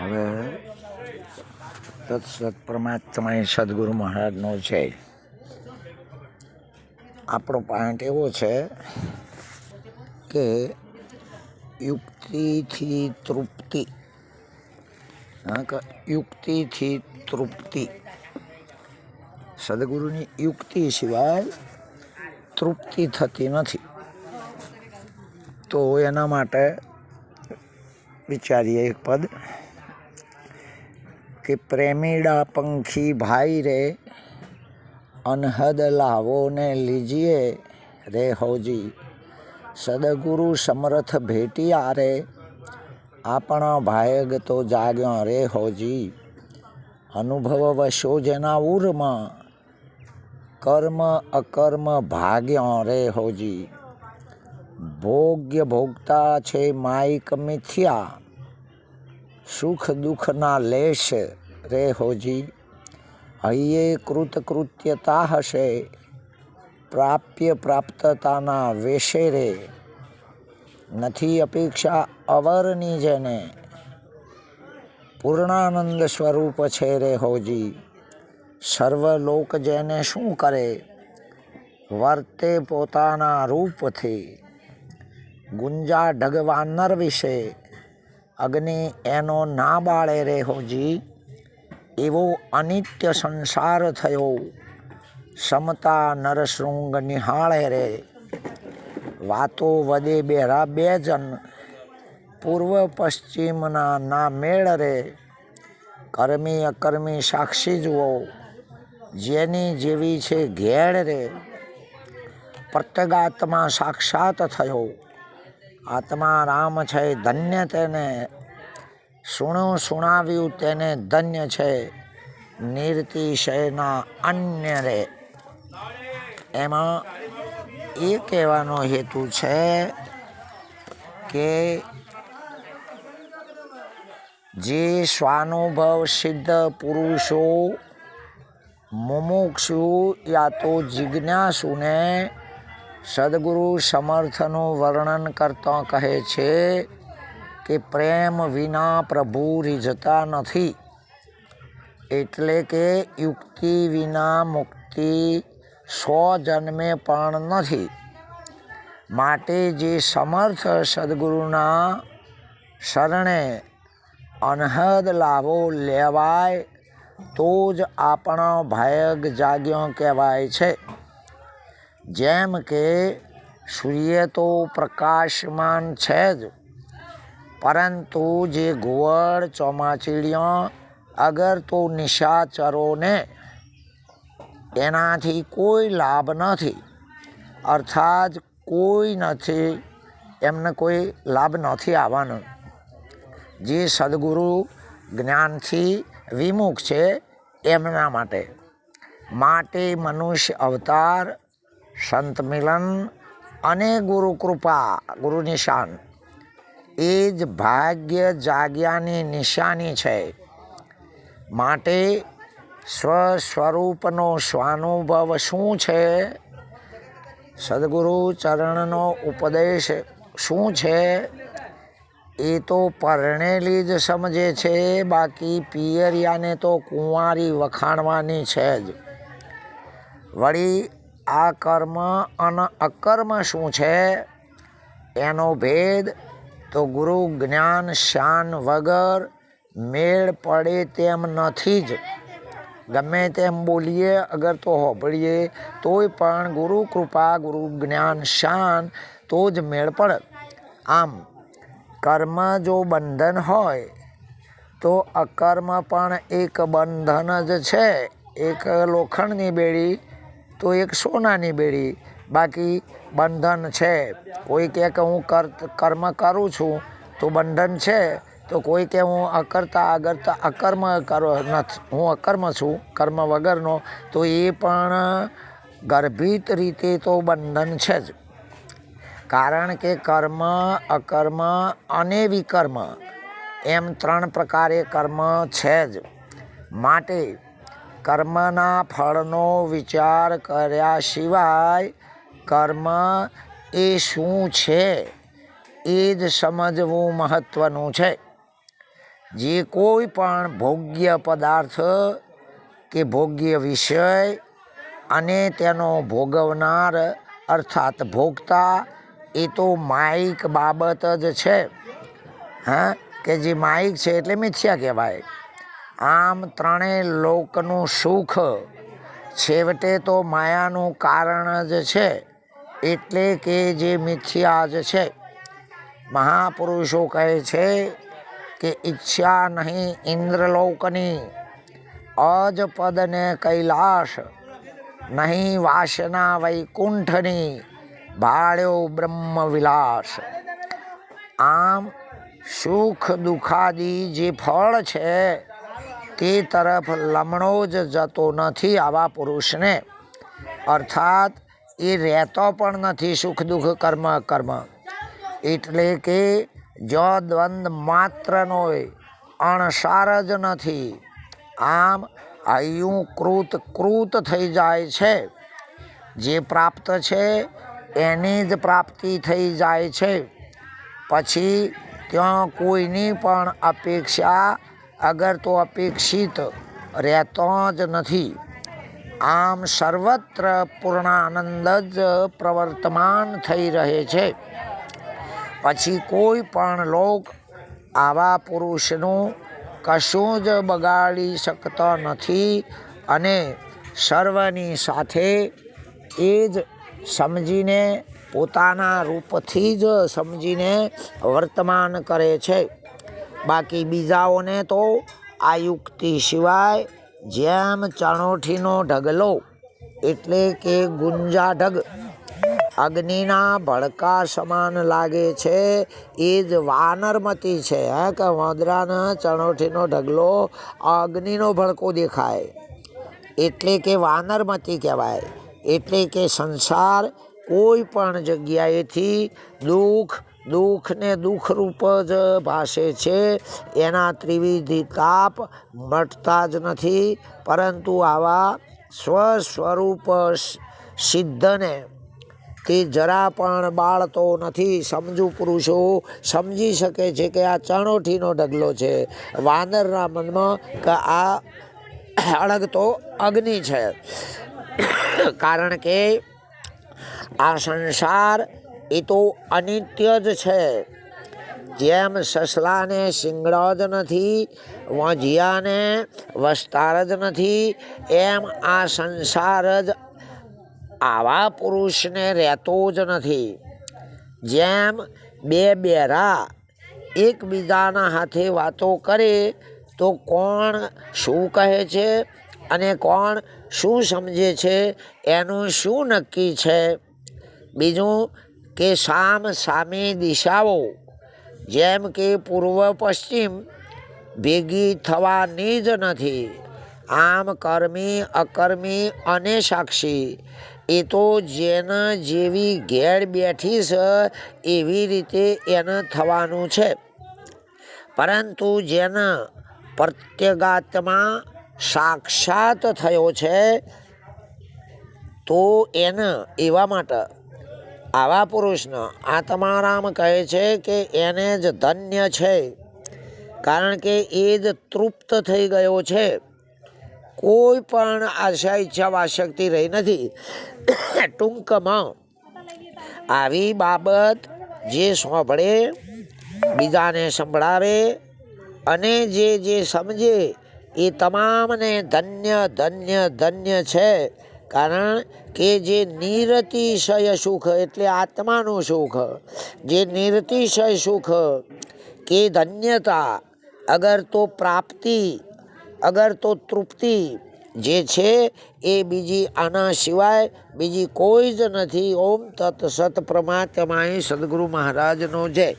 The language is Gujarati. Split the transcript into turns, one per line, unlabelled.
હવે તત્સત પરમાત્મા સદગુરુ મહારાજનો છે આપણો પોઈન્ટ એવો છે કે યુક્તિથી તૃપ્તિ. યુક્તિથી તૃપ્તિ. સદગુરુની યુક્તિ સિવાય તૃપ્તિ થતી નથી. તો એના માટે વિચારીએ એક પદ, કે પ્રેમીડા પંખી ભાઈ રે, અનહદ લાવો ને લીજીએ રે હોજી. સદગુરુ સમરથ ભેટિયા રે, આપણા ભાયગ તો જાગ્યો રે હોજી. અનુભવ વશો જેના ઉરમાં કર્મ અકર્મ ભાગ્યો રે હોજી. ભોગ્ય ભોગતા છે માઇક મિથ્યા. સુખ દુઃખના લેશ રે હોજી. હૈયે કૃતકૃત્યતા હશે. પ્રાપ્ય પ્રાપ્તતાના વેશે રે. નથી અપેક્ષા અવરની જેને. પૂર્ણાનંદ સ્વરૂપ છે રે હોજી. સર્વલોક જેને શું કરે? વર્તે પોતાના રૂપથી. ગુંજા ઢગવાનર વિશે. અગ્નિ એનો ના બાળે રે હોજી એવો અનિત્ય સંસાર થયો. સમતા નરશૃંગ નિહાળે રે. વાતો વદે બેરા બે જન. પૂર્વ પશ્ચિમના ના મેળ રે. કર્મી અકર્મી સાક્ષી જુઓ. જેની જેવી છે ઘેડ રે. પ્રત્યગાત્મા સાક્ષાત થયો. આત્મા રામ છે, ધન્ય તેને. સુણું સુણાવ્યું તેને ધન્ય છે નિર્તિશયના અન્ય રે. એમાં એ કહેવાનો હેતુ છે કે જે સ્વાનુભવ સિદ્ધ પુરુષો મુમુક્ષુ યા તો જિજ્ઞાસુને સદગુરુ સમર્થનું વર્ણન કરતા કહે છે કે પ્રેમ વિના પ્રભુ રીઝતા નથી. એટલે કે યુક્તિ વિના મુક્તિ સો જન્મે પણ નથી. માટે જે સમર્થ સદગુરુના શરણે અનહદ લાભો લેવાય, તો જ આપણો ભાયગ જાગ્યો કહેવાય છે. જેમ કે સૂર્ય તો પ્રકાશમાન છે જ, પરંતુ જે ઘુવડ ચોમાચીડિયા, અગર તો નિશાચરોને એનાથી કોઈ લાભ નથી, અર્થાત કોઈ નથી, એમને કોઈ લાભ નથી આવવાનો. જે સદગુરુ જ્ઞાનથી વિમુખ છે એમના માટે. માટે મનુષ્ય અવતાર સંત મિલન અને ગુરુકૃપા ગુરુ નિશાન. એ જ ભાગ્ય જાગ્યાની નિશાની છે. માટે સ્વસ્વરૂપનો સ્વાનુભવ શું છે? સદગુરુ ચરણનો ઉપદેશ શું છે? એ તો પરણેલી જ સમજે છે, બાકી પિયરિયાને તો કુંવારી વખાણવાની છે જ. વળી આ કર્મ અને અકર્મ શું છે? એનો ભેદ તો ગુરુ જ્ઞાન શાન વગર મેળ પડે તેમ નથી જ. ગમે તેમ બોલીએ, અગર તો હોભળીએ, તોય પણ ગુરુ કૃપા, ગુરુ જ્ઞાન શાન તો જ મેળ પડે. આમ, કર્મ જો બંધન હોય, તો અકર્મ પણ એક બંધન જ છે. એક લોખંડની બેડી તો એક સોનાની બેડી બાકી બંધન છે. કોઈ કહે કે હું કર્મ કરું છું, તો બંધન છે. તો કોઈ કે હું અકર્તા અગરતા અકર્મ કરો નથી, હું અકર્મ છું કર્મ વગરનો, તો એ પણ ગર્ભિત રીતે તો બંધન છે જ. કારણ કે કર્મ અકર્મ અને વિકર્મ એમ ત્રણ પ્રકારે કર્મ છે જ. માટે કર્મના ફળનો વિચાર કર્યા સિવાય કર્મ એ શું છે? એ જ સમજવું મહત્ત્વનું છે. જે કોઈ પણ ભોગ્ય પદાર્થ કે ભોગ્ય વિષય અને તેનો ભોગવનાર, અર્થાત ભોગતા, એ તો માયિક બાબત જ છે. હા? કે જે માયિક છે એટલે મિથ્યા કહેવાય. આમ ત્રણેય લોકનું સુખ છેવટે તો માયાનું કારણ જ છે, એટલે કે જે મિથ્યા જ છે. મહાપુરુષો કહે છે કે ઈચ્છા નહીં ઇન્દ્રલોકની, અજ પદને કૈલાશ નહીં વાસના વૈકુંઠની ભાળ્યો બ્રહ્મ વિલાસ. આમ સુખ દુઃખાદી જે ફળ છે તે તરફ લમણો જ જતો નથી આવા પુરુષને. અર્થાત, એ રહેતો પણ નથી સુખ દુઃખ કર્મ કર્મ. એટલે કે, જો દ્વંદ માત્રનો અણસાર જ નથી, આમ હૈયું કૃત કૃત થઈ જાય છે. જે પ્રાપ્ત છે, એની જ પ્રાપ્તિ થઈ જાય છે. પછી ત્યાં કોઈની પણ અપેક્ષા અગર તો અપેક્ષિત રહેતો જ નથી. આમ સર્વત્ર પૂર્ણાનંદ જ પ્રવર્તમાન થઈ રહે છે. પછી કોઈ પણ લોક આવા પુરુષનું કશું જ બગાડી શકતો નથી અને સર્વની સાથે એ જ સમજીને પોતાના રૂપથી જ સમજીને વર્તમાન કરે છે. બાકી બીજાઓને તો આ યુક્તિ સિવાય જેમ ચણોઠીનો ઢગલો એટલે કે ગુંજા ઢગ. અગ્નિના ભડકા સમાન લાગે છે, એ જ વાનરમતી છે, હે કે વાંદરાના ચણોઠીનો ઢગલો અગ્નિનો ભડકો દેખાય. એટલે કે વાનરમતી કહેવાય. એટલે કે સંસાર કોઈ પણ જગ્યાએથી દુઃખ દુઃખને દુઃખરૂપ જ ભાષે છે. એના ત્રિવિધિ તાપ મટતા જ નથી, પરંતુ આવા સ્વસ્વરૂપ સિદ્ધને તે જરા પણ બાળતો નથી. સમજુ પુરુષો, સમજી શકે છે કે આ ચણોઠીનો ઢગલો છે. વાનરના મનમાં કે, આ અળગતો અગ્નિ છે. કારણ કે આ સંસાર એ તો અનિત્ય જ છે. જેમ સસલાને શિંગડા જ નથી વાંજિયાને વસ્તાર જ નથી, એમ આ સંસાર જ આવા પુરુષને રહેતો જ નથી. જેમ બે બેરા એકબીજાના હાથે વાતો કરે, તો કોણ શું કહે છે અને કોણ શું સમજે છે, એનું શું નક્કી છે? બીજું કે સામ સામે દિશાઓ, જેમ કે પૂર્વ પશ્ચિમ, ભેગી થવાની જ નથી. આમ કર્મી, અકર્મી, અને સાક્ષી, એ તો જેના જેવી ઘેર બેઠી છે એવી રીતે એને થવાનું છે. પરંતુ જેના પ્રત્યગાતમાં સાક્ષાત થયો છે, તો એને એવા માટે આવા પુરુષનો આત્મારામ કહે છે કે એને જ ધન્ય છે, કારણ કે એ જ તૃપ્ત થઈ ગયો છે. કોઈ પણ આશા ઈચ્છા વાશક્તિ રહી નથી. ટૂંકમાં આવી બાબત જે સાંભળે, બીજાને સંભળાવે અને જે જે સમજે, એ તમામને ધન્ય ધન્ય ધન્ય છે. કારણ કે જે નિરતિશય સુખ એટલે આત્માનું સુખ. જે નિરતિશય સુખ કે ધન્યતા, અગર તો પ્રાપ્તિ, અગર તો તૃપ્તિ, જે છે એ બીજી આના સિવાય બીજી કોઈ જ નથી. ઓમ તત્સત પ્રમાત્માએ સદગુરુ મહારાજનો જય.